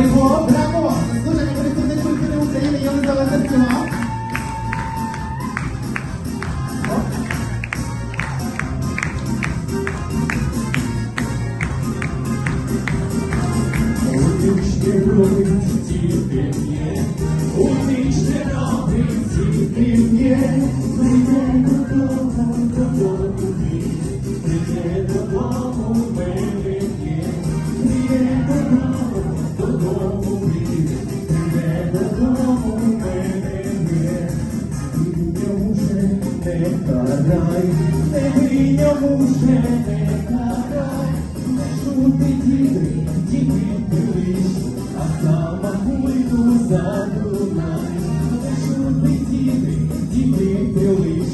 Bravo, bravo! Słuchaj, który, który, który, który udajemy ją za łatetkę ma. Uśmiech, uśmiech, ciebie nie не карай, не йому вже не карай. Не шути діти, діти пилиш, а сама кульку задунай. Не шути діти, діти пилиш,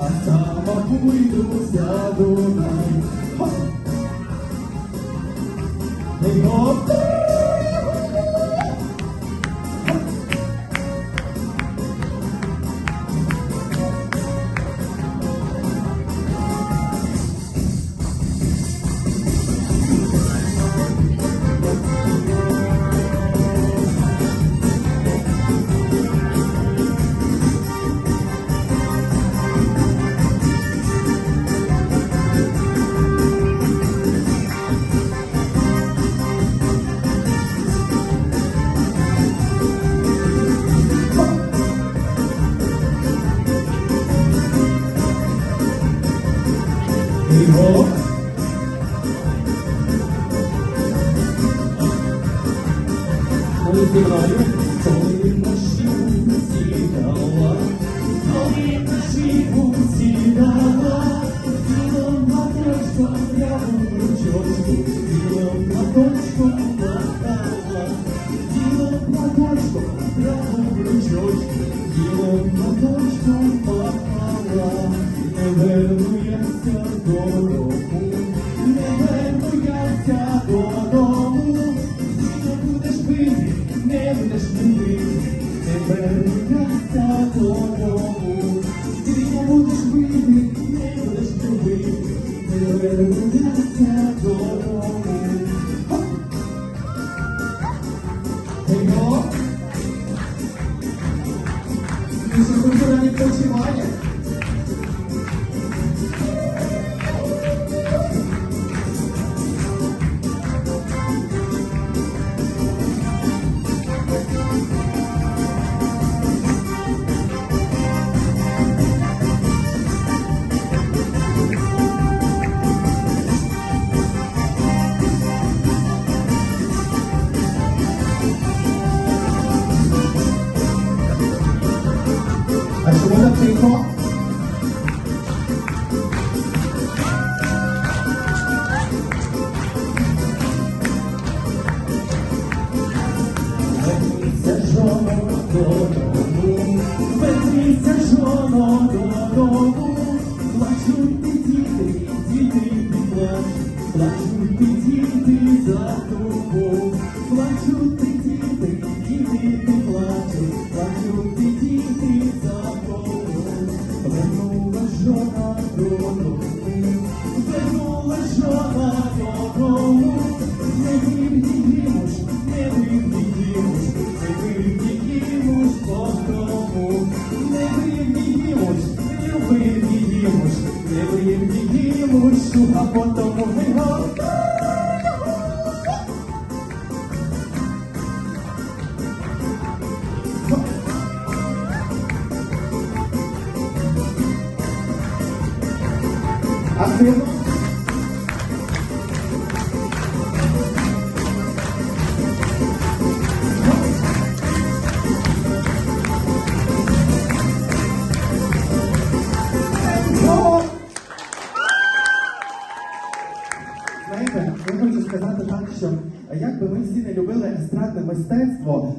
а сама кульку задунай. Хоп! Ей, hook. What is it? One more move, never spin, never spin, Чому так тихо? Верніться, жоно, додому, верніться, жоно, додому. Плачуть діти, за тобою. Плачуть діти, діти не вивдіємось, а потому ми гоп. Активно. Хочу сказати так, що як би ми всі не любили естрадне мистецтво,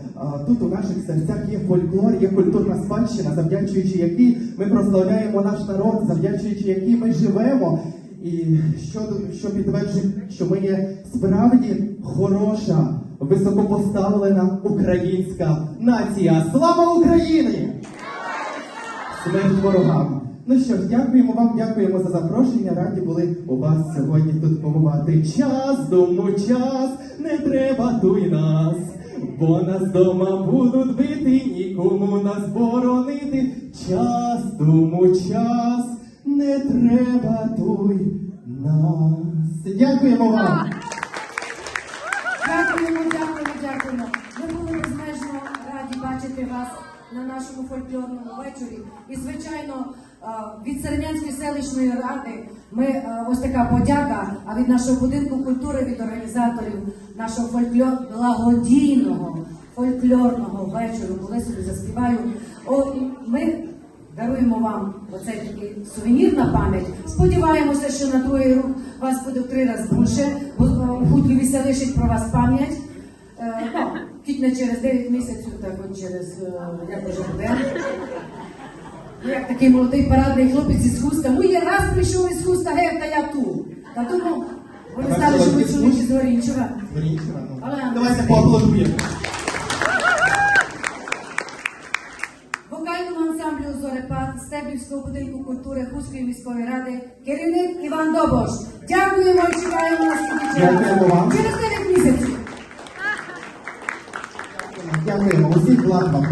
тут у наших серцях є фольклор, є культурна спадщина, завдячуючи якій ми прославляємо наш народ, завдячуючи якій ми живемо. І що, що підтверджує, що ми є справді хороша, високопоставлена українська нація. Слава Україні! Смерть ворогам! Ну що ж, дякуємо вам, дякуємо за запрошення. Раді були у вас сьогодні тут побувати. Час, дому, час, не треба туй нас. бо нас дома будуть бити, нікому нас боронити. Час тому час не треба туй нас. Дякуємо вам. Дякуємо, дякуємо, дякуємо. Ми були безмежно раді бачити вас на нашому фольклорному вечорі. І, звичайно, від Серем'янської селищної ради ми е, ось така подяка. А від нашого будинку культури, від організаторів нашого фольклор благодійного фольклорного вечору, коли собі заспіваю. О, ми даруємо вам оцей такий сувенір на пам'ять. Сподіваємося, що на другий рук вас буде в три рази більше, бо е, Хутліві лишить про вас пам'ять. Е, ну, кіть не через 9 місяців, так от через е, як вже буде. Ну, як такий молодий парадний хлопець із хуста. Ну, я раз прийшов із хуста, гей, та я тут. Та тому вони стали, що ви чоловічі з Горінчева. Горінчева, ну. Але- Давайте поаплодуємо. Вокальному ансамблю Зорепад Стебівського будинку культури Хуської міської ради керівник Іван Добош. Дякуємо і чекаємо на Дякуємо через 9 місяців. Дякуємо. Усіх благ вам.